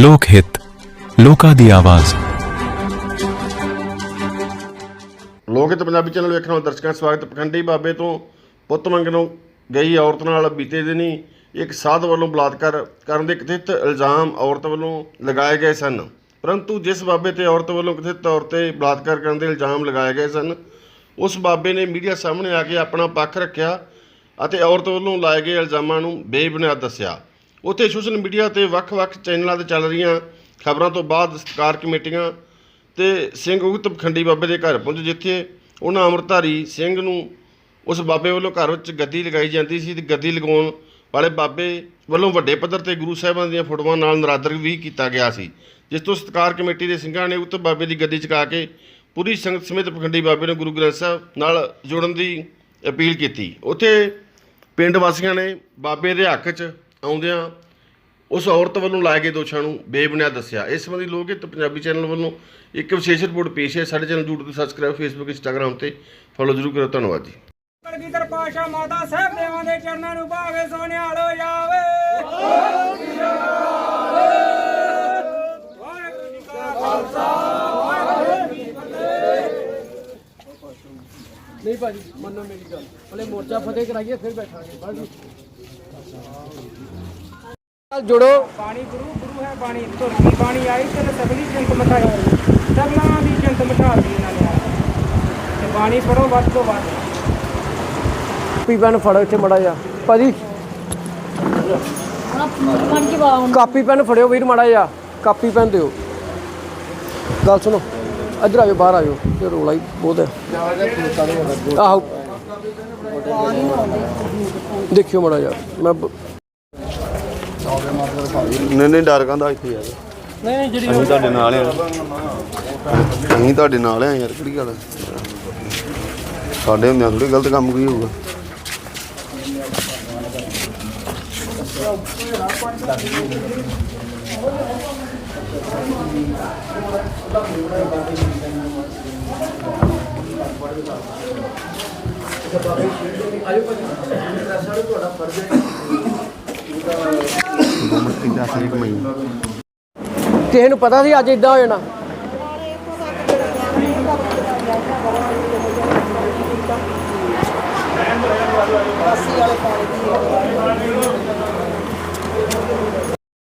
ਲੋਕ ਹਿੱਤ, ਲੋਕਾਂ ਦੀ ਆਵਾਜ਼। ਲੋਕ ਹਿੱਤ ਪੰਜਾਬੀ ਚੈਨਲ ਵੇਖਣ ਵਾਲੇ ਦਰਸ਼ਕਾਂ ਦਾ ਸਵਾਗਤ ਪਖੰਡੀ ਬਾਬੇ ਤੋਂ ਪੁੱਤ ਮੰਗਣੋਂ ਗਈ ਔਰਤ ਨਾਲ ਬੀਤੇ ਦਿਨੀ ਇੱਕ ਸਾਧ ਵੱਲੋਂ ਬਲਾਤਕਾਰ ਕਰਨ ਦੇ ਕਥਿਤ ਇਲਜ਼ਾਮ ਔਰਤ ਵੱਲੋਂ ਲਗਾਏ ਗਏ ਸਨ। ਪਰੰਤੂ ਜਿਸ ਬਾਬੇ ਤੇ ਔਰਤ ਵੱਲੋਂ ਕਥਿਤ ਤੌਰ ਤੇ ਬਲਾਤਕਾਰ ਕਰਨ ਦੇ ਇਲਜ਼ਾਮ ਲਗਾਏ ਗਏ ਸਨ, ਉਸ ਬਾਬੇ ਨੇ ਮੀਡੀਆ ਸਾਹਮਣੇ ਆ ਕੇ ਆਪਣਾ ਪੱਖ ਰੱਖਿਆ ਅਤੇ ਔਰਤ ਵੱਲੋਂ ਲਾਏ ਗਏ ਇਲਜ਼ਾਮਾਂ ਨੂੰ ਬੇਬੁਨਿਆਦ ਦੱਸਿਆ। ਉੱਥੇ ਸੋਸ਼ਲ ਮੀਡੀਆ ਤੇ ਵੱਖ-ਵੱਖ ਚੈਨਲਾਂ ਤੇ ਚੱਲ ਰਹੀਆਂ ਖਬਰਾਂ ਤੋਂ ਬਾਅਦ ਸਤਕਾਰ ਕਮੇਟੀਆਂ ਤੇ ਸਿੰਘ ਉਗਤ ਪਖੰਡੀ ਬਾਬੇ ਦੇ ਘਰ ਪਹੁੰਚ ਜਿੱਥੇ ਉਹਨਾਂ ਅੰਮ੍ਰਿਤਧਾਰੀ ਸਿੰਘ ਨੂੰ ਉਸ ਬਾਬੇ ਵੱਲੋਂ ਘਰ ਵਿੱਚ ਗੱਦੀ ਲਗਾਈ ਜਾਂਦੀ ਸੀ ਤੇ ਗੱਦੀ ਲਗਾਉਣ ਵਾਲੇ ਬਾਬੇ ਵੱਲੋਂ ਵੱਡੇ ਪੱਧਰ ਤੇ ਗੁਰੂ ਸਾਹਿਬਾਂ ਦੀਆਂ ਫੋਟੋਆਂ ਨਾਲ ਨਰਾਦਰ ਵੀ ਕੀਤਾ ਗਿਆ ਸੀ, ਜਿਸ ਤੋਂ ਸਤਕਾਰ ਕਮੇਟੀ ਦੇ ਸਿੰਘਾਂ ਨੇ ਉਗਤ ਬਾਬੇ ਦੀ ਗੱਦੀ ਚੁਕਾ ਕੇ ਪੂਰੀ ਸੰਗਤ ਸਮੇਤ ਪਖੰਡੀ ਬਾਬੇ ਨੂੰ ਗੁਰੂ ਗ੍ਰੰਥ ਸਾਹਿਬ ਨਾਲ ਜੋੜਨ ਦੀ ਅਪੀਲ ਕੀਤੀ। ਉੱਥੇ ਪਿੰਡ ਵਾਸੀਆਂ ਨੇ ਬਾਬੇ ਦੇ ਹੱਕ 'ਚ ਆਉਂਦਿਆਂ ਉਸ ਔਰਤ ਵੱਲੋਂ ਲਾਏ ਗਏ ਦੋਸ਼ਾਂ ਨੂੰ ਬੇਬੁਨਿਆਦ ਦੱਸਿਆ। ਇਸ ਸੰਬੰਧੀ ਲੋਕ ਹਿੱਤ ਪੰਜਾਬੀ ਚੈਨਲ ਵੱਲੋਂ ਇੱਕ ਵਿਸ਼ੇਸ਼ ਰਿਪੋਰਟ ਪੇਸ਼ ਹੈ। ਸਾਡੇ ਚੈਨਲ YouTube ਤੇ ਸਬਸਕ੍ਰਾਈਬ Facebook Instagram ਤੇ ਫੋਲੋ ਜ਼ਰੂਰ ਕਰੋ ਧੰਨਵਾਦ ਜੀ। ਕਲਗੀਧਰ ਪਾਸ਼ਾ ਮਾਤਾ ਸਾਹਿਬ ਦੇਵਾਂ ਦੇ ਚਰਨਾਂ ਨੂੰ ਭਾਵੇ ਸੋਨਿਆਲ ਹੋ ਜਾਵੇ। ਵਾਹਿਗੁਰੂ ਜੀ ਕਾ ਖਾਲਸਾ ਵਾਹਿਗੁਰੂ ਜੀ ਕੀ ਫਤਿਹ ਨਹੀਂ ਭਾਜੀ ਮੰਨੋ ਮੇਰੀ ਗੱਲ। ਹਲੇ ਮੋਰਚਾ ਫਤਿਹ ਕਰਾਈਏ ਫਿਰ ਬੈਠਾਂਗੇ। ਬਾਜੀ ਨਾਲ ਜੁੜੋ। ਬਾਣੀ ਗੁਰੂ ਗੁਰੂ ਹੈ ਬਾਣੀ ਧੁਰਤੀ ਬਾਣੀ ਆਈ ਤੇ ਸਗਲੀ ਜੰਤ ਮਠਾਈ ਸਗਲਾਂ ਦੀ ਜੰਤ ਮਠਾਤੀ ਇਹਨਾਂ ਨੇ। ਤੇ ਬਾਣੀ ਪੜੋ ਵੱਧ ਤੋਂ ਵੱਧ। ਕਾਪੀ ਪੈਨ ਫੜੋ ਇੱਥੇ ਮੜਾ ਜਾ ਭਾਜੀ। ਕਾਪੀ ਪੈਨ ਫੜਿਓ ਵੀਰ ਮੜਾ ਜਾ ਕਾਪੀ ਪੈਨ ਦਿਓ। ਗੱਲ ਸੁਣੋ। ਇੱਧਰ ਆਜੋ ਬਾਹਰ ਆਜੋ ਤੇ ਰੋਲਾ ਹੀ ਬਹੁਤ ਹੈ। ਆਹੋ। ਦੇਖਿਓ ਮੜਾ ਜਾ ਮੈਂ ਬ- ਨਹੀਂ ਨਹੀਂ ਡਰ ਕਾਂਦਾ ਇੱਥੇ ਯਾਰ ਨਹੀਂ ਜਿਹੜੀ ਅਸੀਂ ਤੁਹਾਡੇ ਨਾਲ ਆ। ਅਸੀਂ ਤੁਹਾਡੇ ਨਾਲ ਆ ਯਾਰ ਕਿਹੜੀ ਗੱਲ ਆ? ਸਾਡੇ ਹੁੰਦਿਆਂ ਥੋੜੀ ਗਲਤ ਕੰਮ ਕੋਈ ਹੋਊਗਾ ਮੁਸ਼ਕਿਲ ਦਾ ਸਹੀ ਕਮਾਈ ਕਿਸੇ ਨੂੰ ਪਤਾ ਸੀ ਅੱਜ ਇਦਾਂ ਹੋ ਜਾਣਾ।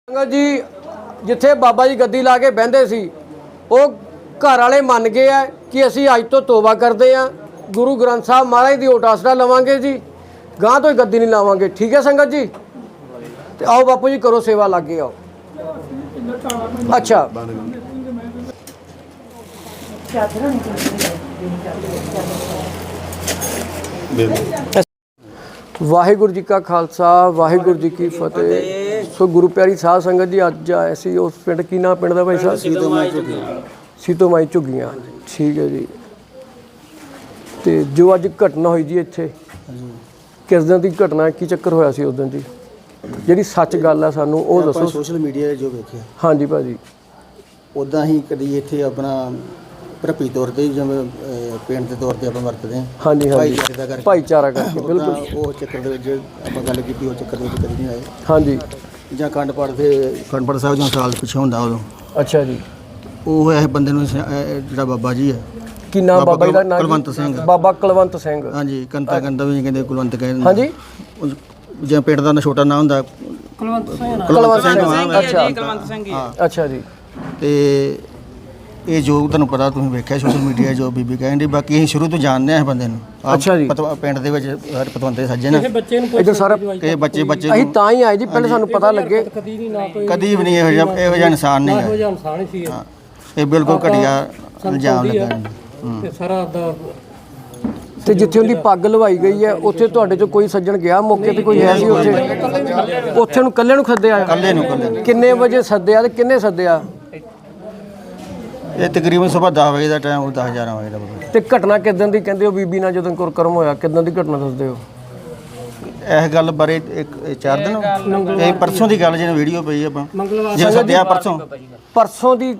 ਸੰਗਤ ਜੀ, ਜਿੱਥੇ ਬਾਬਾ ਜੀ ਗੱਦੀ ਲਾ ਕੇ ਬਹਿੰਦੇ ਸੀ, ਉਹ ਘਰ ਵਾਲੇ ਮੰਨ ਗਏ ਆ ਕਿ ਅਸੀਂ ਅੱਜ ਤੋਂ ਤੋਬਾ ਕਰਦੇ ਆ। ਗੁਰੂ ਗ੍ਰੰਥ ਸਾਹਿਬ ਮਹਾਰਾਜ ਦੀ ਓਟ ਆਸਰਾ ਲਵਾਂਗੇ ਜੀ। ਗਾਂ ਤੋਂ ਹੀ ਗੱਦੀ ਨਹੀਂ ਲਾਵਾਂਗੇ। ਠੀਕ ਹੈ ਸੰਗਤ ਜੀ? ਤੇ ਆਓ ਬਾਪੂ ਜੀ ਕਰੋ ਸੇਵਾ ਲੱਗੇ ਆਓ। ਅੱਛਾ। ਵਾਹਿਗੁਰੂ ਜੀ ਕਾ ਖਾਲਸਾ ਵਾਹਿਗੁਰੂ ਜੀ ਕੀ ਫਤਿਹ। ਸੋ ਗੁਰੂ ਪਿਆਰੀ ਸਾਧ ਸੰਗਤ ਜੀ ਅੱਜ ਆਏ ਸੀ ਉਸ ਪਿੰਡ ਕੀ ਨਾਮ ਪਿੰਡ ਦਾ ਭਾਈ ਸਾਹਿਬ? ਸੀਤੋ ਮਾਈ ਝੁੱਗੀਆਂ। ਸੀਤੋ ਮਾਈ ਝੁੱਗੀਆਂ। ਠੀਕ ਹੈ ਜੀ। ਤੇ ਜੋ ਅੱਜ ਘਟਨਾ ਹੋਈ ਜੀ ਇੱਥੇ ਕਿਸ ਦਿਨ ਦੀ ਘਟਨਾ ਕੀ ਚੱਕਰ ਹੋਇਆ ਸੀ ਉਸ ਦਿਨ ਜੀ ਜਿਹੜੀ ਸੱਚ ਗੱਲ ਆ ਸਾਨੂੰ ਉਹ ਦੱਸੋ। ਸੋਸ਼ਲ ਮੀਡੀਆ 'ਤੇ ਜੋ ਵੇਖਿਆ। ਹਾਂਜੀ ਭਾਜੀ। ਉਦਾਂ ਹੀ ਕਦੀ ਇੱਥੇ ਆਪਣਾ ਪ੍ਰਪੀ ਤੌਰ ਤੇ ਜਿਵੇਂ ਅਹ, ਪਿੰਡ ਦੇ ਤੌਰ ਤੇ ਆਪਾਂ ਵਰਤਦੇ ਹਾਂ। ਹਾਂਜੀ ਹਾਂਜੀ। ਭਾਈਚਾਰੇ ਦਾ ਕਰਕੇ। ਭਾਈਚਾਰਾ ਕਰਕੇ ਉੱਦਾਂ ਬਿਲਕੁਲ। ਉਹ ਚੱਕਰ ਦੇ ਵਿੱਚ ਆਪਾਂ ਗੱਲ ਕੀਤੀ ਉਹ ਚੱਕਰ ਦੇ ਵਿੱਚ ਕਦੀ ਨਹੀਂ ਆਏ। ਹਾਂਜੀ। ਜਾਂ ਖੰਡ ਪਾਠ ਦੇ ਖੰਡ ਪਾਠ ਸਾਹਿਬ ਜਾਂ ਸਾਲ ਪਿੱਛੇ ਹੁੰਦਾ ਉਦੋਂ। ਅੱਛਾ ਜੀ। ਉਹ ਇਹ ਬੰਦੇ ਨੂੰ ਸ- ਜਿਹੜਾ ਬਾਬਾ ਜੀ ਹੈ। ਕੀ ਨਾਮ ਬਾਬਾ ਬਾਬਾ ਜੀ ਦਾ ਨਾਮ? ਕੁਲਵੰਤ ਸਿੰਘ। ਬਾਬਾ ਕੁਲਵੰਤ ਸਿੰਘ। ਹਾਂਜੀ ਕੰਤਾ ਕੰਦਾ ਵੀ ਕਹਿੰਦੇ ਕੁਲਵੰਤ ਕਹਿੰਦੇ ਹਾਂਜੀ। ਉਹ ਜਾਂ ਪਿੰਡ ਦਾ ਨਾ ਛੋਟਾ ਨਾਂ ਹੁੰਦਾ। ਕੁਲਵੰਤ ਸਿੰਘ ਕੁਲਵੰਤ ਸਿੰਘ ਹਾਂ, ਅੱਛਾ। ਹਾਂ। ਅੱਛਾ ਜੀ। ਤੇ ਇਹ ਜੋ ਤੁਹਾਨੂੰ ਪਤਾ ਤੁਸੀਂ ਵੇਖਿਆ ਸੋਸ਼ਲ ਮੀਡੀਆ ਜੋ ਬੀਬੀ ਕਹਿੰਦੀ ਬਾਕੀ ਅਸੀਂ ਸ਼ੁਰੂ ਤੋਂ ਜਾਣਦੇ ਆ ਬੰਦੇ ਨੂੰ। ਆਪ ਅੱਛਾ ਜੀ। ਪਤਵਾ- ਪਿੰਡ ਦੇ ਵਿੱਚ ਹਰ ਪਤਵੰਤੇ ਸੱਜੇ ਨੇ। ਇਧਰ ਸਾਰਾ ਇਹ ਬੱਚੇ ਬੱਚੇ ਅਸੀਂ ਨੂੰ ਤਾਂ ਹੀ ਆਏ ਜੀ ਪਹਿਲੇ ਸਾਨੂੰ ਪਤਾ ਲੱਗੇ। ਕਦੀ ਵੀ ਨਹੀਂ ਇਹੋ ਜਿਹਾ ਇਹੋ ਜਿਹਾ ਇਨਸਾਨ ਨਹੀਂ ਹੈ। ਹਾਂ। ਇਹ। ਬਿਲਕੁਲ ਘਟੀਆ ਇਲਜ਼ਾਮ ਲੱਗਾ ਹੂੰ। ਤੇ ਜਿੱਥੇ ਉਹਦੀ ਪੱਗ ਲਵਾਈ ਗਈ ਹੈ ਉੱਥੇ ਤੁਹਾਡੇ ਚੋਂ ਕੋਈ ਸੱਜਣ ਗਿਆ? ਮੌਕੇ ਤੇ ਕੋਈ ਹੈ ਸੀ ਉੱਥੇ? ਉੱਥੇ ਨੂੰ ਕੱਲੇ ਨੂੰ ਸੱਦਿਆ ਇਕੱਲੇ ਨੂੰ ਇਕੱਲੇ ਨੂੰ। ਕਿੰਨੇ ਵਜੇ ਸੱਦਿਆ ਤੇ ਕਿੰਨੇ ਸੱਦਿਆ? ਇਹ ਤਕਰੀਬਨ ਸਵੇਰ 10 ਵਜੇ ਦਾ ਟਾਈਮ ਉਹ 10 11 ਵਜੇ ਦਾ। ਤੇ ਘਟਨਾ ਕਿਦਾਂ ਦੀ? ਕਹਿੰਦੇ ਹੋ ਬੀਬੀ ਨਾਲ ਜਦੋਂ ਕੁਰਕਰਮ ਹੋਇਆ ਕਿਦਾਂ ਦੀ ਘਟਨਾ ਦੱਸਦੇ ਹੋ? ਇਸ ਗੱਲ ਬਾਰੇ ਇੱਕ ਇਹ ਚਾਰ ਦਿਨ ਇਹ ਪਰਸੋਂ ਦੀ ਗੱਲ ਜਿਹਨੇ ਵੀਡੀਓ ਪਈ ਆਪਾਂ। ਜੇ ਸੱਦਿਆ ਪਰਸੋਂ। ਪਰਸੋਂ ਦੀ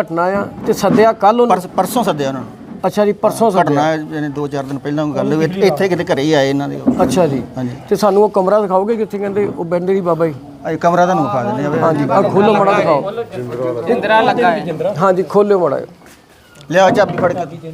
ਘਟਨਾ ਆ ਤੇ ਸੱਦਿਆ ਕੱਲ ਉਹਨੂੰ? ਪਰਸ- ਪਰਸੋਂ ਸੱਦਿਆ ਉਹਨਾਂ ਨੂੰ। ਅੱਛਾ ਜੀ ਪਰਸੋਂ ਸੱਦਿਆ। ਘਟਨਾ ਜਿਹਨੇ 2-4 ਦਿਨ ਪਹਿਲਾਂ ਗੱਲ ਹੋਈ। ਇੱਥੇ ਕਿਤੇ ਘਰੇ ਹੀ ਆਏ ਇਹਨਾਂ ਦੇ। ਉਹ। ਅੱਛਾ ਜੀ। ਹਾਂਜੀ। ਤੇ ਸਾਨੂੰ ਉਹ ਕਮਰਾ ਦਿਖਾਓਗੇ ਕਿੱਥੇ ਕਹਿੰਦੇ ਉਹ ਬੰਦੇ ਦੀ ਬਾਬਾ ਜੀ? ਇਹ ਕਮਰਾ ਤੁਹਾਨੂੰ ਵਿਖਾ ਦਿੰਦੇ ਆ ਵੀ ਹਾਂਜੀ ਆ ਖੋਲੋ ਮੜਾ ਦਿਖਾਓ। ਜਿੰਦਰਾ ਲੱਗਾ ਹੈ। ਹਾਂਜੀ ਖੋਲਿਓ ਮੜਾ। ਲਿਆ ਚਾਬੀ ਫੜ ਕੇ।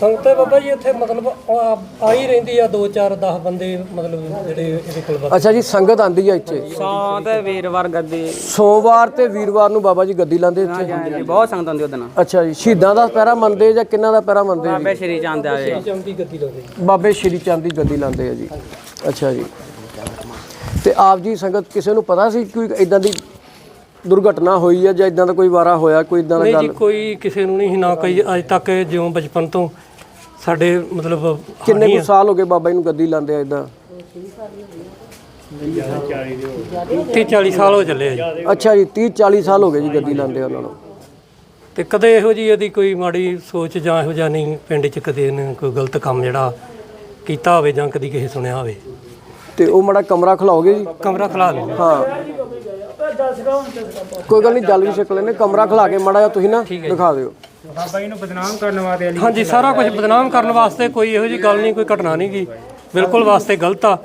ਸੰਗਤੇ ਬਾਬਾ ਜੀ ਇੱਥੇ ਮਤਲਬ ਆ ਆ ਹੀ ਰਹਿੰਦੀ ਆ 2 4 10 ਬੰਦੇ ਮਤਲਬ ਜਿਹੜੇ ਇਹਦੇ ਕੋਲ ਬਸ। ਅੱਛਾ ਜੀ ਸੰਗਤ ਆਂਦੀ ਆ ਇੱਥੇ? ਸੌ ਤੇ ਵੀਰਵਾਰ ਗੱਦੀ। ਸੋਮਵਾਰ ਤੇ ਵੀਰਵਾਰ ਨੂੰ ਬਾਬਾ ਜੀ ਗੱਦੀ ਲਾਉਂਦੇ ਇੱਥੇ? ਬਹੁਤ ਸੰਗਤ ਆਉਂਦੀ ਉਹਦੇ ਨਾਲ। ਅੱਛਾ ਜੀ ਸ਼ਹੀਦਾਂ ਦਾ ਪਹਿਰਾ ਮੰਨਦੇ ਜਾਂ ਕਿੰਨਾ ਦਾ ਪਹਿਰਾ ਮੰਨਦੇ ਬਾਬੇ ਸ਼੍ਰੀ ਚੰਦ ਆਏ ਚੌਂਦੀ ਗੱਦੀ ਲਾਉਂਦੇ ਬਾਬੇ ਸ਼੍ਰੀ ਚੰਦ ਦੀ ਗੱਦੀ ਲਾਉਂਦੇ ਆ ਜੀ। ਅੱਛਾ ਜੀ। ਤੇ ਆਪ ਜੀ ਸੰਗਤ ਕਿਸੇ ਨੂੰ ਪਤਾ ਸੀ ਕੋਈ ਇਦਾਂ ਦੀ ਦੁਰਘਟਨਾ ਹੋਈ ਹੈ ਜਾਂ ਇਦਾਂ ਦਾ ਕੋਈ ਵਾਰਾ ਹੋਇਆ ਕੋਈ ਇਦਾਂ ਦਾ ਨਹੀਂ ਜੀ ਗੱਲ? ਕੋਈ ਕਿਸੇ ਨੂੰ ਨਹੀਂ ਨਾ ਕੋਈ ਅੱਜ ਤੱਕ ਜਿਉਂ ਬਚਪਨ ਤੋਂ ਸਾਡੇ ਮਤਲਬ ਕਿੰਨੇ ਕੁ ਸਾਲ ਹੋ ਗਏ ਬਾਬਾ ਜੀ ਨੂੰ ਗੱਦੀ ਲਾਉਂਦੇ ਆ ਇਦਾਂ 30 40 ਸਾਲ ਹੋ ਚੱਲੇ ਆ ਜੀ। ਅੱਛਾ ਜੀ 30 40 ਸਾਲ ਹੋ ਗਏ ਜੀ ਗੱਦੀ ਲਾਉਂਦੇ ਉਹਨਾਂ ਨੂੰ। ਤੇ ਕਦੇ ਇਹੋ ਜੀ ਇਹਦੀ ਕੋਈ ਮਾੜੀ ਸੋਚ ਜਾਂ ਇਹੋ ਜਿਹਾ ਨਹੀਂ ਪਿੰਡ 'ਚ ਕਦੇ ਇਹਨੇ ਕੋਈ ਗਲਤ ਕੰਮ ਜਿਹੜਾ ਕੀਤਾ ਹੋਵੇ ਜਾਂ ਕਦੀ ਕਿਸੇ ਸੁਣਿਆ ਹੋਵੇ? ਤੇ ਉਹ ਮੜਾ ਕਮਰਾ ਖਲਾਓਗੇ ਜੀ? ਕਮਰਾ ਖਲਾ ਲਿਓ। ਹਾਂ। ਕੋਈ ਗੱਲ ਨਹੀਂ ਜਲ ਵੀ ਛਕ ਲੈਨੇ ਕਮਰਾ ਖਲਾ ਕੇ ਮੜਾ ਤੁਸੀਂ ਨਾ ਦਿਖਾ ਦਿਓ। ਬਾਬਾ ਜੀ ਨੂੰ ਬਦਨਾਮ ਕਰਨ ਵਾਸਤੇ ਅਲੀ ਹਾਂਜੀ ਸਾਰਾ ਕੁਝ ਬਦਨਾਮ ਕਰਨ ਵਾਸਤੇ ਕੋਈ ਇਹੋ ਜੀ ਗੱਲ ਨਹੀਂ ਕੋਈ ਘਟਨਾ ਨਹੀਂ ਗੀ। ਬਿਲਕੁਲ ਵਾਸਤੇ ਗਲਤ ਆ।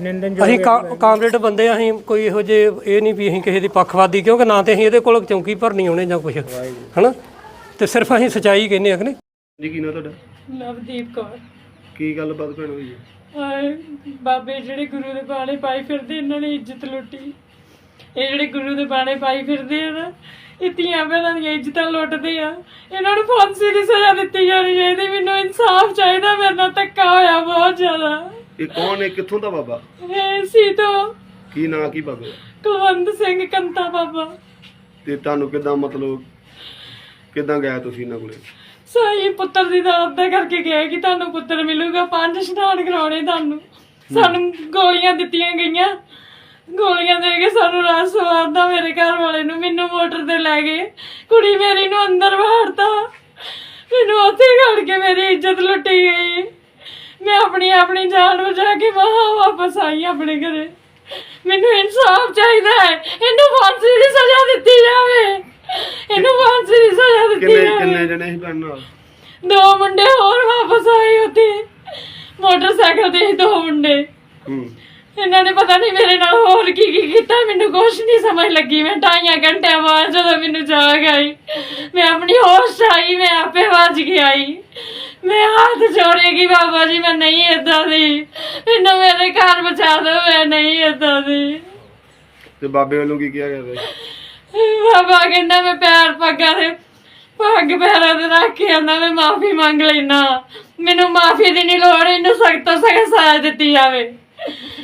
ਨਿੰਦਨ ਅਸੀਂ ਕਾ- ਕਾਮਰੇਡ ਬੰਦੇ ਆ, ਅਸੀਂ ਕੋਈ ਇਹੋ ਜੇ ਇਹ ਨਹੀਂ ਵੀ ਅਸੀਂ ਕਿਸੇ ਦੀ ਪੱਖਵਾਦੀ ਕਿਉਂਕਿ ਨਾ ਤੇ ਅਸੀਂ ਇਹਦੇ ਕੋਲ ਚੌਂਕੀ ਭਰਨੀ ਆਉਣੇ ਜਾਂ ਕੁਝ ਹਨਾ? ਤੇ ਸਿਰਫ ਅਸੀਂ ਸਚਾਈ ਕਹਿੰਦੇ ਆ ਕਿ ਨਹੀਂ? ਜੀ ਕੀ ਨਾ ਤੁਹਾਡਾ? ਨਵਦੀਪ ਕੌਰ। ਕੀ ਗੱਲਬਾਤ ਭੈਣ ਹੋਈ ਹੈ? ਹਾਏ ਬਾਬੇ ਜਿਹੜੇ ਗੁਰੂ ਦੇ ਬਾਣੇ ਪਾਈ ਫਿਰਦੇ ਇਹਨਾਂ ਨੇ ਇੱਜ਼ਤ ਲੁੱਟੀ। ਇਹ ਜਿਹੜੇ ਗੁਰੂ ਦੇ ਬਾਣੇ ਪਾਈ ਫਿਰਦੇ ਆ ਨਾ ਇਹ ਧੀਆਂ ਭੈਣਾਂ ਦੀਆਂ ਇੱਜ਼ਤਾਂ ਲੁੱਟਦੇ ਆ। ਇਹਨਾਂ ਨੂੰ ਫਾਂਸੀ ਦੀ ਸਜ਼ਾ ਦਿੱਤੀ ਜਾਣੀ ਚਾਹੀਦੀ। ਮੈਨੂੰ ਇਨਸਾਫ ਚਾਹੀਦਾ। ਮੇਰੇ ਨਾਲ ਧੱਕਾ ਹੋਇਆ ਬਹੁਤ ਜ਼ਿਆਦਾ। ਇਹ ਕੌਣ ਹੈ? ਕਿੱਥੋਂ ਦਾ ਬਾਬਾ? ਇਹ ਸੀ ਤੋਂ ਕੀ ਨਾਂ ਕੀ ਬਾਬਾ? ਕੁਲਵੰਤ ਸਿੰਘ ਕੰਤਾ ਬਾਬਾ। ਤੇ ਤੁਹਾਨੂੰ ਕਿਦਾਂ ਮਤਲਬ ਕਿਦਾਂ ਗਿਆ ਤੁਸੀਂ ਇਹਨਾਂ ਕੋਲੇ? ਸਾਈ ਪੁੱਤਰ ਦੀ ਦਾਤ ਦਾ ਕਰਕੇ ਗਿਆ ਕਿ ਤੁਹਾਨੂੰ ਪੁੱਤਰ ਮਿਲੂਗਾ। ਪੰਜ ਇਸ਼ਨਾਨ ਕਰਾਉਣੇ ਤੁਹਾਨੂੰ। ਸਾਨੂੰ ਗੋਲੀਆਂ ਦਿੱਤੀਆਂ ਗਈਆਂ। ਗੋਲੀਆਂ ਦੇ ਕੇ ਸਾਨੂੰ ਰਾਤ ਸਵਾਰਦਾ ਮੇਰੇ ਘਰ ਵਾਲੇ ਨੂੰ ਮੈਨੂੰ ਮੋਟਰ ਤੇ ਲੈ ਗਏ। ਕੁੜੀ ਮੇਰੀ ਨੂੰ ਅੰਦਰ ਵਾੜਤਾ। ਮੈਨੂੰ ਉੱਥੇ ਘੜ ਕੇ ਮੇਰੀ ਇੱਜ਼ਤ ਲੁੱਟੀ ਗਈ। ਮੈਂ ਆਪਣੀ ਆਪਣੀ ਜਾਨ ਬਚਾ ਕੇ ਵਾਹ ਵਾਪਸ ਆਈ ਆਪਣੇ ਘਰੇ। ਮੈਨੂੰ ਇਨਸਾਫ ਚਾਹੀਦਾ ਹੈ। ਇਹਨੂੰ ਫਾਂਸੀ ਦੀ ਸਜ਼ਾ ਦਿੱਤੀ ਜਾਵੇ। ਇਹਨੂੰ ਫਾਂਸੀ ਦੀ ਸਜ਼ਾ ਦਿੱਤੀ ਕਿੰਨੇ ਜਾਵੇ। ਕਿੰਨੇ ਜਣੇ ਸੀ ਭੈਣ ਨਾਲ? ਦੋ ਮੁੰਡੇ ਹੋਰ ਵਾਪਸ ਆਏ ਉੱਥੇ। ਮੋਟਰਸਾਈਕਲ ਤੇ ਸੀ ਦੋ ਮੁੰਡੇ। ਹੂੰ। ਇਹਨਾਂ ਨੇ ਪਤਾ ਨਹੀਂ ਮੇਰੇ ਨਾਲ ਹੋਰ ਕੀ ਕੀ ਕੀਤਾ ਮੈਨੂੰ ਕੁਛ ਨਹੀਂ ਸਮਝ ਲੱਗੀ। ਮੈਂ ਢਾਈਆਂ ਘੰਟਿਆਂ ਬਾਅਦ ਜਦੋਂ ਮੈਨੂੰ ਜਾਗ ਆਈ ਮੈਂ ਆਪਣੀ ਹੋਸ਼ 'ਚ ਆਈ ਮੈਂ ਆਪੇ ਵੱਜ ਕੇ ਆਈ। ਮੈਂ ਹੱਥ ਜੋੜੇਗੀ ਬਾਬਾ ਜੀ ਮੈਂ ਨਹੀਂ ਏਦਾਂ ਦੀ। ਮੈਨੂੰ ਮੇਰੇ ਘਰ ਬਚਾ ਦਿਓ ਮੈਂ ਨਹੀਂ ਏਦਾਂ ਦੀ। ਤੇ ਬਾਬੇ ਵੱਲੋਂ ਕੀ ਕਿਹਾ ਗਿਆ ਬਾਬਾ ਕਹਿੰਦਾ ਮੈਂ ਪੈਰ ਪੱਗਾਂ ਦੇ ਪੱਗ ਪੈਰਾਂ ਤੇ ਰੱਖ ਕੇ ਆਂਦਾ ਮੈਂ ਮਾਫੀ ਮੰਗ ਲੈਣਾ ਮੈਨੂੰ ਮਾਫੀ ਦੀ ਨਹੀਂ ਲੋੜ ਇਹਨੂੰ ਸਖਤ ਤੋਂ ਸਖਤ ਸਜ਼ਾ ਦਿੱਤੀ ਜਾਵੇ।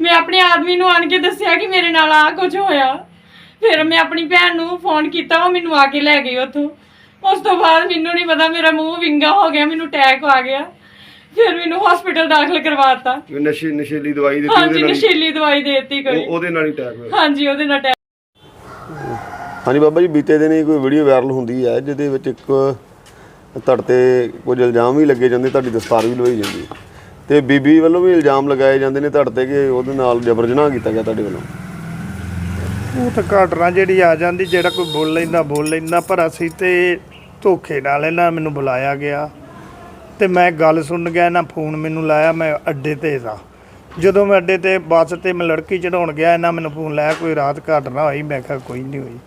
ਮੈਂ ਆਪਣੇ ਆਦਮੀ ਨੂੰ ਆਣ ਕੇ ਦੱਸਿਆ ਕਿ ਮੇਰੇ ਨਾਲ ਆ ਕੁਝ ਹੋਇਆ। ਫਿਰ ਮੈਂ ਆਪਣੀ ਭੈਣ ਨੂੰ ਫੋਨ ਕੀਤਾ ਉਹ ਮੈਨੂੰ ਆ ਕੇ ਲੈ ਗਈ ਉੱਥੋਂ। ਉਸ ਤੋਂ ਬਾਅਦ ਮੈਨੂੰ ਨਹੀਂ ਪਤਾ ਮੇਰਾ ਮੂੰਹ ਵਿੰਗਾ ਹੋ ਗਿਆ ਮੈਨੂੰ ਅਟੈਕ ਆ ਗਿਆ। ਫਿਰ ਮੈਨੂੰ ਹਸਪੀਟਲ ਦਾਖਲ ਕਰਵਾਤਾ। ਨਸ਼ੇ ਨਸ਼ੀਲੀ ਦਵਾਈ ਦਿੱਤੀ ਹਾਂਜੀ ਉਹਦੇ ਨਾਲ ਹੀ- ਨਸ਼ੀਲੀ ਦਵਾਈ ਦੇ ਦਿੱਤੀ ਕੋਈ। ਉਹ- ਉਹਦੇ ਨਾਲ ਹੀ ਅਟੈਕ ਹੋਇਆ। ਹਾਂਜੀ ਉਹਦੇ ਨਾਲ attack ਹਾਂਜੀ ਬਾਬਾ ਜੀ ਬੀਤੇ ਦਿਨ ਹੀ ਕੋਈ ਵੀਡੀਓ ਵਾਇਰਲ ਹੁੰਦੀ ਹੈ ਜਿਹਦੇ ਵਿੱਚ ਇੱਕ ਤੁਹਾਡੇ ਤੇ ਕੁਝ ਇਲਜ਼ਾਮ ਵੀ ਲੱਗੇ ਜਾਂਦੇ ਤੁਹਾਡੀ ਦਸਤਾਰ ਵੀ ਲਵਾਈ ਜਾਂਦੀ ਹੈ। ਤੇ ਬੀਬੀ ਵੱਲੋਂ ਵੀ ਇਲਜ਼ਾਮ ਲਗਾਏ ਜਾਂਦੇ ਨੇ ਤੁਹਾਡੇ ਤੇ ਕਿ ਉਹਦੇ ਨਾਲ ਜਬਰ ਜਨਾਹ ਕੀਤਾ ਗਿਆ ਤੁਹਾਡੇ ਵੱਲੋਂ। ਉਹ ਤਾਂ ਘਟਨਾ ਜਿਹੜੀ ਆ ਜਾਂਦੀ, ਜਿਹੜਾ ਕੋਈ ਬੋਲ ਲੈਂਦਾ ਬੋਲ ਲੈਂਦਾ, ਪਰ ਅਸੀਂ ਤੇ ਧੋਖੇ ਨਾਲ ਇਹਨਾਂ ਮੈਨੂੰ ਬੁਲਾਇਆ ਗਿਆ। ਤੇ ਮੈਂ ਗੱਲ ਸੁਣ ਗਿਆ, ਇਹਨਾਂ ਫੋਨ ਮੈਨੂੰ ਲਾਇਆ, ਮੈਂ ਅੱਡੇ ਤੇ ਦਾ ਜਦੋਂ ਮੈਂ ਅੱਡੇ ਤੇ, ਬੱਸ ਤੇ ਮੈਂ ਲੜਕੀ ਚੜਾਉਣ ਗਿਆ, ਇਹਨਾਂ ਮੈਨੂੰ ਫੋਨ ਲਾਇਆ, ਕੋਈ ਰਾਤ ਘਟਨਾ ਹੋਈ? ਮੈਂ ਕਿਹਾ ਕੋਈ ਨਹੀਂ ਹੋਈ।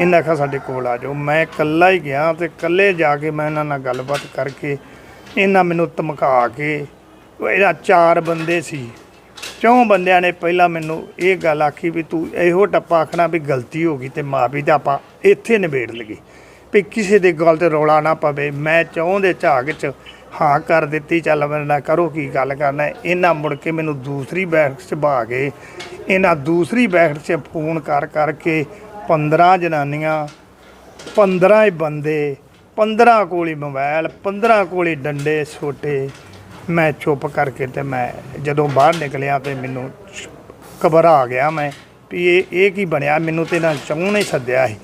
ਇਹਨਾਂ ਕਿਹਾ ਸਾਡੇ ਕੋਲ ਆ ਜਾਓ। ਮੈਂ ਇਕੱਲਾ ਹੀ ਗਿਆ ਤੇ ਇਕੱਲੇ ਜਾ ਕੇ ਮੈਂ ਇਹਨਾਂ ਨਾਲ ਗੱਲਬਾਤ ਕਰਕੇ ਇਹਨਾਂ ਮੈਨੂੰ ਧਮਕਾ ਕੇ ਇਹਦਾ ਚਾਰ ਬੰਦੇ ਸੀ। ਚੌਂ ਬੰਦਿਆਂ ਨੇ ਪਹਿਲਾਂ ਮੈਨੂੰ ਇਹ ਗੱਲ ਆਖੀ ਵੀ ਤੂੰ ਇਹੋ ਟੱਪਾ ਆਖਣਾ ਵੀ ਗਲਤੀ ਹੋ ਗਈ ਤੇ ਮਾਫੀ ਤਾਂ ਆਪਾਂ ਇੱਥੇ ਨਿਬੇੜ ਲਈਏ। ਵੀ ਕਿਸੇ ਦੇ ਗੱਲ ਤੇ ਰੌਲਾ ਨਾ ਪਵੇ, ਮੈਂ ਚੌਂ ਦੇ ਝਾਗ 'ਚ ਹਾਂ ਕਰ ਦਿੱਤੀ, ਚੱਲ ਮੇਰੇ ਨਾਲ ਕਰੋ ਕੀ ਗੱਲ ਕਰਨਾ ਇਹਨਾਂ ਮੁੜ ਕੇ ਮੈਨੂੰ ਦੂਸਰੀ ਬੈਠਕ 'ਚ ਬਾ ਗਏ। ਇਹਨਾਂ ਦੂਸਰੀ ਬੈਠਕ 'ਚ ਫੋਨ ਕਰ ਕਰਕੇ 15 ਜਨਾਨੀਆਂ 15 ਬੰਦੇ 15 ਕੋਲੀ ਮੋਬਾਈਲ 15 ਕੋਲੀ ਡੰਡੇ ਛੋਟੇ ਮੈਂ ਚੁੱਪ ਕਰਕੇ ਤੇ ਮੈਂ ਜਦੋਂ ਬਾਹਰ ਨਿਕਲਿਆ ਤੇ ਮੈਨੂੰ ਘਬਰਾ ਗਿਆ ਮੈਂ ਵੀ ਇਹ ਇਹ ਕੀ ਬਣਿਆ? ਮੈਨੂੰ ਤੇ ਨਾ ਚੌਂ ਨੇ ਸੱਦਿਆ ਸੀ।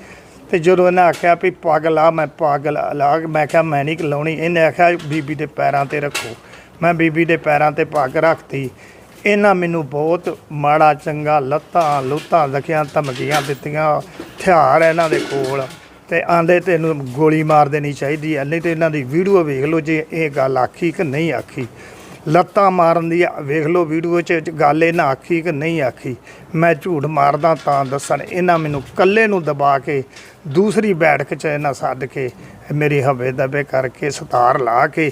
ਤੇ ਜਦੋਂ ਇਹਨਾਂ ਆਖਿਆ ਵੀ ਪੱਗ ਲਾ ਮੈਂ ਪੱਗ ਲਾ ਮੈਂ ਕਿਹਾ, ਮੈਂ ਨਹੀਂ ਲਾਉਣੀ ਇਹਨੇ ਆਖਿਆ, ਬੀਬੀ ਦੇ ਪੈਰਾਂ ਤੇ ਰੱਖੋ। ਮੈਂ ਬੀਬੀ ਦੇ ਪੈਰਾਂ ਤੇ ਪੱਗ ਰੱਖਤੀ। ਇਹਨਾਂ ਮੈਨੂੰ ਬਹੁਤ ਮਾੜਾ, ਚੰਗਾ ਲੱਤਾਂ ਲੁੱਤਾਂ ਦਖਿਆ ਧਮਕੀਆਂ ਦਿੱਤੀਆਂ, ਹਥਿਆਰ ਇਹਨਾਂ ਦੇ ਕੋਲ। ਤੇ ਆਂਦੇ ਇਹਨੂੰ ਗੋਲੀ ਮਾਰ ਦੇਣੀ ਚਾਹੀਦੀ ਹੈ ਨਹੀਂ ਤੇ ਇਹਨਾਂ ਦੀ ਵੀਡੀਓ ਵੇਖ ਲਓ ਜੇ ਇਹ ਗੱਲ ਆਖੀ ਕਿ ਨਹੀਂ ਆਖੀ। ਲੱਤਾਂ ਮਾਰਨ ਦੀ ਆ- ਵੇਖ ਲਓ ਵੀਡੀਓ 'ਚ ਗੱਲ ਇਹਨਾਂ ਆਖੀ ਕਿ ਨਹੀਂ ਆਖੀ। ਮੈਂ ਝੂਠ ਮਾਰਦਾ ਤਾਂ ਦੱਸਣ, ਇਹਨਾਂ ਮੈਨੂੰ ਕੱਲੇ ਨੂੰ ਦਬਾ ਕੇ ਦੂਸਰੀ ਬੈਠਕ 'ਚ ਇਹਨਾਂ ਸੱਦ ਕੇ ਮੇਰੀ ਹਵੇ ਦਬੇ ਕਰਕੇ ਸਤਾਰ ਲਾ ਕੇ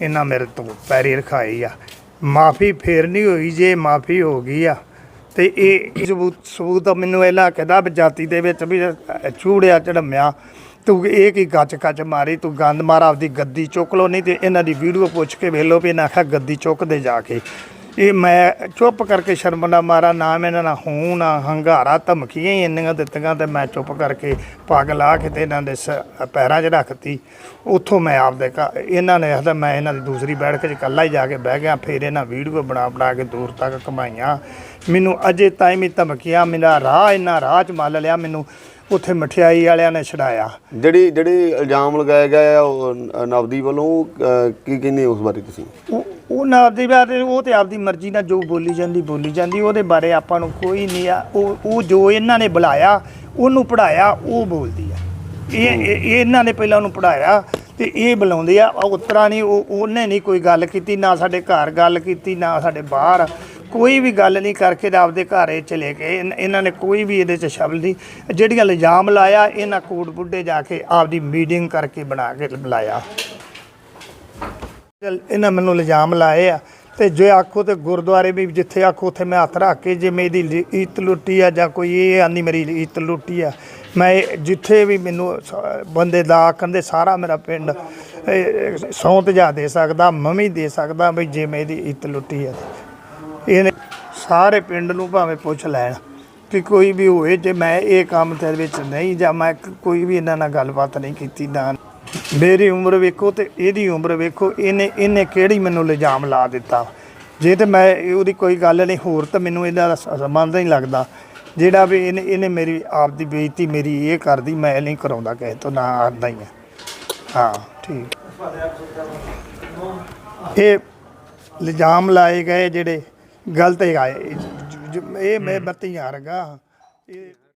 ਇਹਨਾਂ ਮੇਰੇ ਤੋਂ ਪੈਰੀ ਰਖਾਈ ਆ। ਮਾਫੀ ਫੇਰ ਨਹੀਂ ਹੋਈ ਜੇ ਮਾਫੀ ਹੋ ਗਈ ਆ। ਤੇ ਇਹ ਸਬੂਤ ਸਬੂਤ ਤਾਂ ਮੈਨੂੰ ਇਹ ਕਹਿੰਦਾ ਵੀ ਜਾਤੀ ਦੇ ਵਿੱਚ ਵੀ ਚੂੜਿਆ ਚੜਮਿਆ। ਤੂੰ ਇਹ ਕੀ ਗੱਚ ਗੱਚ ਮਾਰੀ, ਤੂੰ ਗੰਦ ਮਾਰ, ਆਪਦੀ ਗੱਦੀ ਚੁੱਕ ਲੋ ਨਹੀਂ ਤੇ ਇਹਨਾਂ ਦੀ ਵੀਡੀਓ ਪੁੱਛ ਕੇ ਵੇਖ ਲਓ ਵੀ ਇਹਨਾਂ ਆਖਿਆ ਗੱਦੀ ਚੁੱਕਦੇ ਜਾ ਕੇ। ਇਹ ਮੈਂ ਚੁੱਪ ਕਰਕੇ ਸ਼ਰਮ ਨਾ ਮਾਰਾ, ਨਾ ਮੈਂ ਇਹਨਾਂ ਨਾਲ ਹੂੰ, ਨਾ ਹੰਗਾਰਾ, ਧਮਕੀਆਂ ਹੀ ਇੰਨੀਆਂ ਦਿੱਤੀਆਂ ਤੇ ਮੈਂ ਚੁੱਪ ਕਰਕੇ ਪੱਗ ਲਾ ਕੇ ਤੇ ਇਹਨਾਂ ਦੇ ਸ- ਪੈਰਾਂ 'ਚ ਰੱਖਤੀ। ਉੱਥੋਂ ਮੈਂ ਆਪਦੇ ਘਰ ਇਹਨਾਂ ਨੇ ਆਖਦਾ ਮੈਂ ਇਹਨਾਂ ਦੀ ਦੂਸਰੀ ਬੈਠਕ 'ਚ ਇਕੱਲਾ ਹੀ ਜਾ ਕੇ ਬਹਿ ਗਿਆ, ਫਿਰ ਇਹਨਾਂ ਵੀਡੀਓ ਬਣਾ ਬਣਾ ਕੇ ਦੂਰ ਤੱਕ ਕਮਾਈਆਂ ਮੈਨੂੰ ਅਜੇ ਤਾਈਂ ਵੀ ਧਮਕੀਆਂ ਮੇਰਾ ਰਾਹ, ਇਹਨਾਂ ਰਾਹ 'ਚ ਮੱਲ ਲਿਆ, ਮੈਨੂੰ ਉੱਥੇ ਮਠਿਆਈ ਵਾਲਿਆਂ ਨੇ ਛਡਾਇਆ। ਜਿਹੜੀ ਜਿਹੜੀ ਇਲਜ਼ਾਮ ਲਗਾਇਆ ਗਿਆ ਆ ਉਹ ਨ- ਨਵਦੀਪ ਵੱਲੋਂ ਕੀ ਕਹਿੰਦੇ ਉਸ ਬਾਰੇ ਤੁਸੀਂ? ਉਹ ਉਹ ਨਾ ਆਪਦੀ ਬਾਰੇ ਉਹ ਤੇ ਆਪਦੀ ਮਰਜ਼ੀ ਨਾਲ ਜੋ ਬੋਲੀ ਜਾਂਦੀ ਬੋਲੀ ਜਾਂਦੀ ਉਹਦੇ ਬਾਰੇ ਆਪਾਂ ਨੂੰ ਕੋਈ ਨਹੀਂ ਆ। ਉਹ ਉਹ ਜੋ ਇਹਨਾਂ ਨੇ ਬੁਲਾਇਆ ਉਹਨੂੰ ਪੜਾਇਆ ਉਹ ਬੋਲਦੀ ਆ। ਇਹ ਇਹ- ਇਹ ਇਹਨਾਂ ਨੇ ਪਹਿਲਾਂ ਉਹਨੂੰ ਪੜਾਇਆ ਤੇ ਇਹ ਬੁਲਾਉਂਦੇ ਆ। ਉਹ ਉਤਰਾ ਨਹੀਂ ਉਹ ਉਹਨੇ ਨਹੀਂ ਕੋਈ ਗੱਲ ਕੀਤੀ ਨਾ ਸਾਡੇ ਘਰ ਗੱਲ ਕੀਤੀ ਨਾ ਸਾਡੇ ਬਾਹਰ। ਕੋਈ ਵੀ ਗੱਲ ਨਹੀਂ ਕਰਕੇ ਤੇ ਆਪਦੇ ਘਰ ਇਹ ਚਲੇ ਗਏ। ਇਨ- ਇਹਨਾਂ ਨੇ ਕੋਈ ਵੀ ਇਹਦੇ ਚ ਸ਼ਬਦ ਨਹੀਂ। ਜਿਹੜੀਆਂ ਇਲਜ਼ਾਮ ਲਾਇਆ, ਇਹਨਾਂ ਕੋਟ ਬੁੱਢੇ ਜਾ ਕੇ ਆਪਦੀ ਮੀਟਿੰਗ ਕਰਕੇ ਬਣਾ ਕੇ ਲਾਇਆ ਚੱਲ, ਇਹਨਾਂ ਮੈਨੂੰ ਇਲਜ਼ਾਮ ਲਾਏ ਆ ਤੇ ਜੇ ਆਖੋ ਤੇ ਗੁਰਦੁਆਰੇ ਵੀ ਜਿੱਥੇ ਆਖੋ, ਉੱਥੇ ਮੈਂ ਹੱਥ ਰੱਖ ਕੇ ਜੇ ਮੇਰੀ ਲੀ- ਇੱਜ਼ਤ ਲੁੱਟੀ ਆ ਜਾਂ ਕੋਈ ਇਹ ਆਂਦੀ ਮੇਰੀ ਇੱਤ ਲੁੱਟੀ ਆ, ਮੈਂ ਇਹ- ਜਿੱਥੇ ਵੀ ਮੈਨੂੰ ਸ- ਬੰਦੇ ਦਾ ਆਖਣ ਦੇ ਸਾਰਾ ਮੇਰਾ ਪਿੰਡ ਸੌਂਤ ਜਾ ਦੇ ਸਕਦਾ, ਮੰਮੀ ਦੇ ਸਕਦਾ ਵੀ ਜੇ ਮੇਰੀ ਇੱਤ ਲੁੱਟੀ ਆ ਤੇ। ਇਹਨੇ ਸਾਰੇ ਪਿੰਡ ਨੂੰ ਭਾਵੇਂ ਪੁੱਛ ਲੈਣ ਕਿ ਕੋਈ ਵੀ ਹੋਵੇ, ਜੇ ਮੈਂ ਇਹ ਕੰਮ ਤੇ ਵਿੱਚ ਨਹੀਂ ਜਾਂ ਮੈਂ ਕੋਈ ਵੀ ਇਹਨਾਂ ਨਾਲ ਗੱਲਬਾਤ ਨਹੀਂ ਕੀਤੀ ਨਾ ਮੇਰੀ ਉਮਰ ਵੇਖੋ ਤੇ ਇਹਦੀ ਉਮਰ ਵੇਖੋ, ਇਹਨੇ ਇਹਨੇ ਕਿਹੜੀ ਮੈਨੂੰ ਇਲਜ਼ਾਮ ਲਾ ਦਿੱਤਾ? ਜੇ ਤੇ ਮੈਂ ਉਹਦੀ ਕੋਈ ਗੱਲ ਨਹੀਂ, ਹੋਰ ਤਾਂ ਮੈਨੂੰ ਇਹਦਾ ਸ- ਸੰਬੰਧ ਨਹੀਂ ਲੱਗਦਾ। ਜਿਹੜਾ ਵੀ ਇਹਨੇ ਇਹਨੇ ਮੇਰੀ ਆਪ ਦੀ ਬੇਇੱਜ਼ਤੀ ਮੇਰੀ ਇਹ ਕਰਦੀ, ਮੈਂ ਨਹੀਂ ਕਰਾਉਂਦਾ ਕਿਸੇ ਤੋਂ, ਨਾ ਆਉਂਦਾ ਹੀ ਹੈ ਹਾਂ, ਠੀਕ। ਇਹ ਇਲਜ਼ਾਮ ਲਾਏ ਗਏ ਜਿਹੜੇ ਗਲਤ ਹੈਗਾ ਇਹ ਇਹ ਮੈਂ ਬੱਤੀ ਹਾਰ ਗਾ ਇਹ